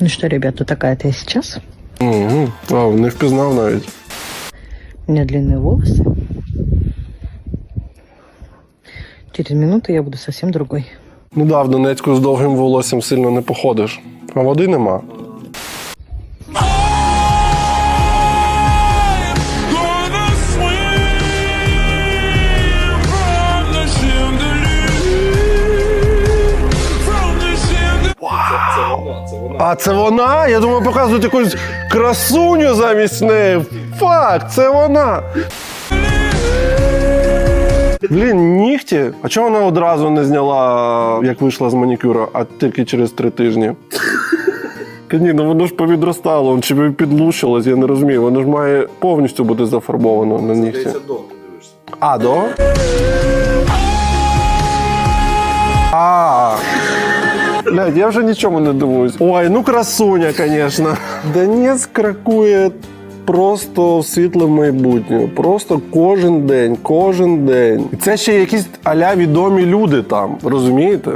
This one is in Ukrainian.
Ну что, ребята, такая-то я сейчас. Угу. А, не впізнав навіть. У меня длинные волосы. Через минуту я буду совсем другой. Ну да, в Донецьку з довгим волоссям сильно не походиш. А води нема. А це вона? Я думаю, показують якусь красуню замість неї. Фак, це вона. Блін, нігті. А чого вона одразу не зняла, як вийшла з манікюра, а тільки через три тижні? Ні, ну воно ж повідростало, чи підлущилось, я не розумію. Воно ж має повністю бути зафарбовано на нігті. А, до? Блядь, я вже нічому не дивуюсь. Ой, ну красуня, звісно. Донецьк кракує просто в світле майбутнє. Просто кожен день, кожен день. І це ще якісь аля відомі люди там, розумієте?